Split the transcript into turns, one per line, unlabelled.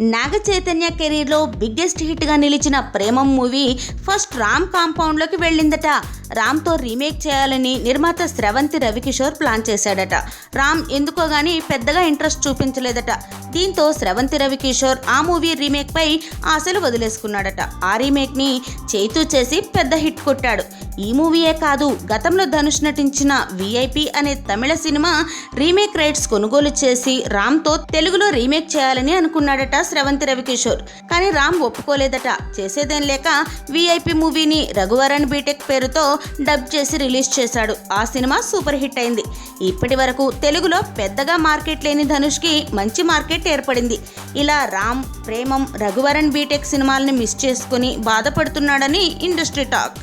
నాగ చైతన్య కెరీర్లో బిగ్గెస్ట్ హిట్గా నిలిచిన ప్రేమం మూవీ ఫస్ట్ రామ్ కాంపౌండ్లోకి వెళ్ళిందట. రామ్తో రీమేక్ చేయాలని నిర్మాత స్రవంతి రవికిషోర్ ప్లాన్ చేశాడట. రామ్ ఎందుకో గానీ పెద్దగా ఇంట్రెస్ట్ చూపించలేదట. దీంతో స్రవంతి రవికిషోర్ ఆ మూవీ రీమేక్పై ఆశలు వదిలేసుకున్నాడట. ఆ రీమేక్ని చేతూ చేసి పెద్ద హిట్ కొట్టాడు. ఈ మూవీయే కాదు గతంలో ధనుష్ నటించిన విఐపి అనే తమిళ సినిమా రీమేక్ రైట్స్ కొనుగోలు చేసి రామ్తో తెలుగులో రీమేక్ చేయాలని అనుకున్నాడట స్రవంతి రవికిషోర్. కానీ రామ్ ఒప్పుకోలేదట. చేసేదేం లేక విఐపి మూవీని రఘువరన్ బీటెక్ పేరుతో డబ్ చేసి రిలీజ్ చేశాడు. ఆ సినిమా సూపర్ హిట్ అయింది. ఇప్పటి వరకు తెలుగులో పెద్దగా మార్కెట్ లేని ధనుష్కి మంచి మార్కెట్ ఏర్పడింది. ఇలా రామ్ ప్రేమం రఘువరన్ బీటెక్ సినిమాల్ని మిస్ చేసుకుని బాధపడుతున్నాడని ఇండస్ట్రీ టాక్.